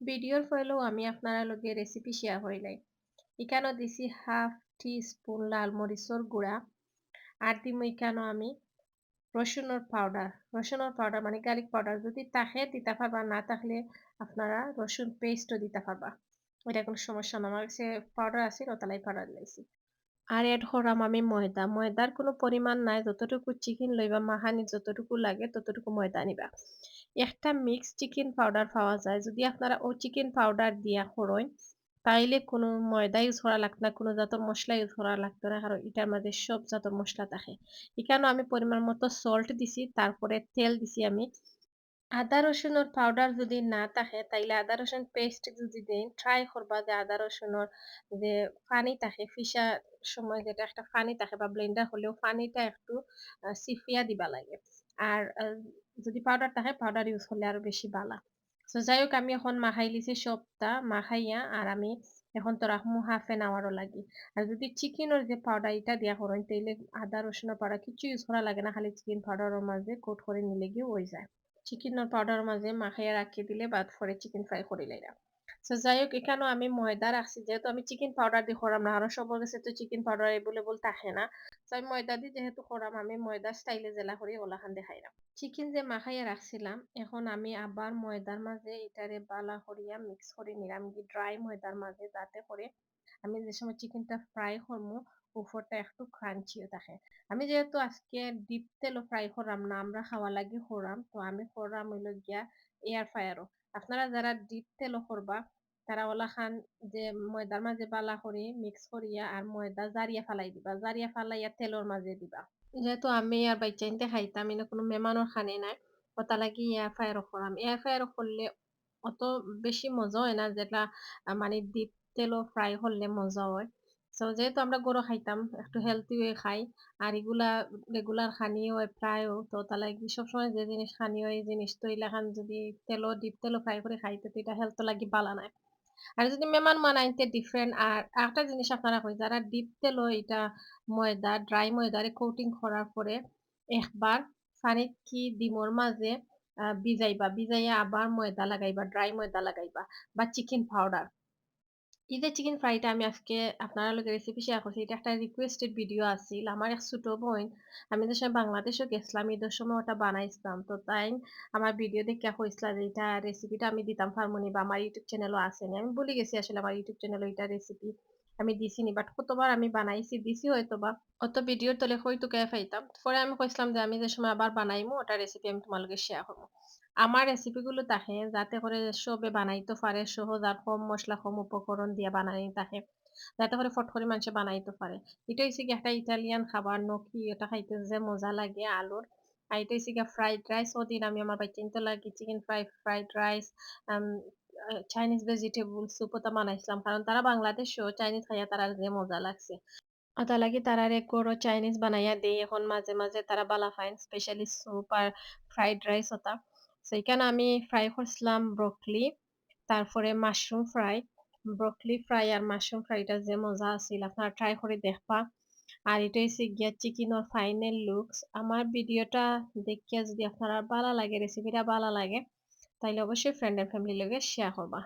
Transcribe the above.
ভিডিওর ফলেও আমি আপনারা লগে রেসিপি শেয়ার করিলাই এখানেও দিছি হাফ টি স্পুন লাল মরিচর গুঁড়া আর দিম এখানেও আমি রসুনের পাউডার রসুনের পাউডার মানে গার্লিক পাউডার যদি তাহে দিতে পারবা। না থাকলে আপনারা রসুন পেস্টও দিতে পারবা। ওইটা কোনো সমস্যা না। আমার কাছে পাউডার আছে ওতালাই পাউডার লাইছি আর এড করাম আমি ময়দা। ময়দার কোনো পরিমাণ নাই। যতটুকু চিকেন লইবা মাহানি যতটুকু লাগে, ততটুকু ময়দা নিবা একটা মিক্স চিকেন পাউডার পাওয়া যায়। যদি আপনারা ও চিকেন পাউডার দিয়া করেন তাইলে কোনো ময়দা ইউজ করা লাগতো না, কোনো জাতের মশলা ইউজ করা লাগতো না, কারণ এটার মধ্যে সব জাতের মশলা থাকে। এখানেও আমি পরিমাণ মতো সল্ট দিছি, তারপরে তেল দিছি আমি। আদা রসুনের পাউডার যদি না থাকে, তাইলে আদা রসুন পেস্ট যদি দেন ট্রাই করবা যে আদা রসুনের যে পানি থাকে, ফিসা সময় যেটা একটা পানি থাকে বা ব্লেন্ডার হলেও পানিটা একটু সিফিয়া দিবা লাগে। আর যদি পাউডার থাকে পাউডার ইউজ করলে আরও বেশি ভালো তো যাই হোক আমি এখন মাখাই লিছি সবটা, মাখাইয়া আর আমি এখন তো রাখমু হাফ এন আওয়ারও লাগি। আর যদি চিকেনের যে পাউডার এটা দিয়া করেন, তাইলে আদা রসুনের পাউডার কিছু ইউজ করা লাগে না, খালি চিকেন পাউডারের মাঝে কোট করে নিলে গিয়ে হয়ে যায়। চিকেনের পাউডারের মাঝে মাখাইয়া রাখিয়ে দিলে বাদ পরে চিকেন ফ্রাই করিলাইরা সো যাই হোক এখানেও আমি ময়দা রাখছি যেহেতু আমি চিকেন পাউডার দিয়ে করাম না কারণ সবার কাছে তো চিকেন পাউডার এভেলেবল থাকে না। তো আমি ময়দা দিয়ে যেহেতু করাম আমি ময়দা স্টাইলে জেলা করি ওলাখান দেখাইলাম চিকেন যে মাখাইয়া রাখছিলাম, এখন আমি আবার ময়দার মাঝে এটারে বালা করিয়া মিক্স করে নিলাম। কি ড্রাই ময়দার মাঝে যাতে করে আমি যে সময় চিকেনটা ফ্রাই করব উপরটা একটু ক্রাঞ্চিও থাকে। আমি যেহেতু আজকে ডিপ তেলও ফ্রাই করাম না, আমরা খাওয়া লাগি করাম তো আমি করাম হইল গিয়া এয়ার ফ্রায়ারও আপনারা যারা ডিপ তেলও করবা তারা ওলা খান যে ময়দার মাঝে বালা করে মিক্স করিয়া আর ময়দা জারিয়া ফালাই দিবা, জারিয়া ফালাইয়া তেলের মাঝে দিবা। যেহেতু আমি আর বাইচাইনতে খাইতাম এনে কোনো মেহমানও খানে নাই ওটা লাগি এয়ার ফ্রায়ারও করাম। এয়ার ফ্রায়ারও করলে অত বেশি মজা হয় না যেটা মানে ডিপ তেলও ফ্রাই করলে মজা হয়। সো যেহেতু আমরা গরু খাইতাম, একটু হেলদি হয়ে খাই, আর এগুলা রেগুলার খানিও হয় প্রায়ও তো তাহলে সবসময় যে জিনিস খানিও এই জিনিস তো এলাকান যদি তেলও ডিপ তেলও ফ্রাই করে খাইতে তো এটা হেলথ লাগি বালা নাই। আর যদি মেমান মানাইতে ডিফারেন্ট আর একটা জিনিস আপনারা কই, যারা ডিপ তেল এটা ময়দা ড্রাই ময়দারে কোটিং করার পরে একবার পানিত কি ডিমর মাঝে ভিজাইবা, ভিজাইয়া আবার ময়দা লাগাইবা ড্রাই ময়দা লাগাইবা বা চিকেন পাউডার ঈদের চিকেন ফ্রাইটা আমি আজকে আপনারা লোকের রেসিপি শেয়ার করছি। এটা একটা রিকোয়েস্টেড ভিডিও আছিল। আমার এক ছোট বোন, আমি তো সময় বাংলাদেশও গেছিলাম, ঈদের সময় ওটা বানাইছিলাম। তো তাই আমার ভিডিও দেখে কইছিল যে এটা রেসিপিটা আমি দিতাম ফার্মনি বা আমার ইউটিউব চ্যানেলও আসেনি। আমি বলে গেছি আসলে আমার ইউটিউব চ্যানেলও এটা রেসিপি আমি দিছিনি বাট কতবার আমি বানাইছি, দিছি হয়তো বা অত ভিডিওর তলে হয়তো কে পাইতাম পরে আমি কইছিলাম যে আমি যে সময় আবার বানাইমু ওটা রেসিপি আমি তোমার শেয়ার করব আমার রেসিপিগুলো থাকে যাতে করে সবে বানাইতে পারে সহজ আর কম মশলা কম উপকরণ দিয়ে বানাই থাকে যাতে করে ফট করে মানুষে বানাইতে পারে এটা হচ্ছে কি একটা ইটালিয়ান খাবার নকি এটা খাইতে যে মজা লাগে আলুর আর এটা হচ্ছে কি ফ্রাইড রাইস ওদিন আমি আমার বাচ্চা লাগে chicken fry fried rice Chinese vegetable soup ওটা বানাইছিলাম। কারণ তারা বাংলাদেশও চাইনিজ খাইয়া তারা যে মজা লাগছে। ওটা লাগি তারারে করো চাইনিজ বানাইয়া দেই। এখন মাঝে মাঝে তারা বালা ফাইন স্পেশালি স্যুপ আর ফ্রাইড রাইস ওটা। সেইখানে আমি ফ্রাই করছিলাম ব্রকলি তারপরে মাশরুম ফ্রাই ব্রকলি ফ্রাই আর মাশরুম ফ্রাইটা যে মজা আছিল। আপনারা ট্রাই করে দেখবা। আর এটা হচ্ছে গিয়া চিকেনের ফাইনাল লুকস আমার ভিডিওটা দেখিয়া যদি আপনারা ভালো লাগে রেসিপিটা ভালো লাগে তাইলে অবশ্যই ফ্রেন্ড এন্ড ফ্যামিলির লগে শেয়ার করবা।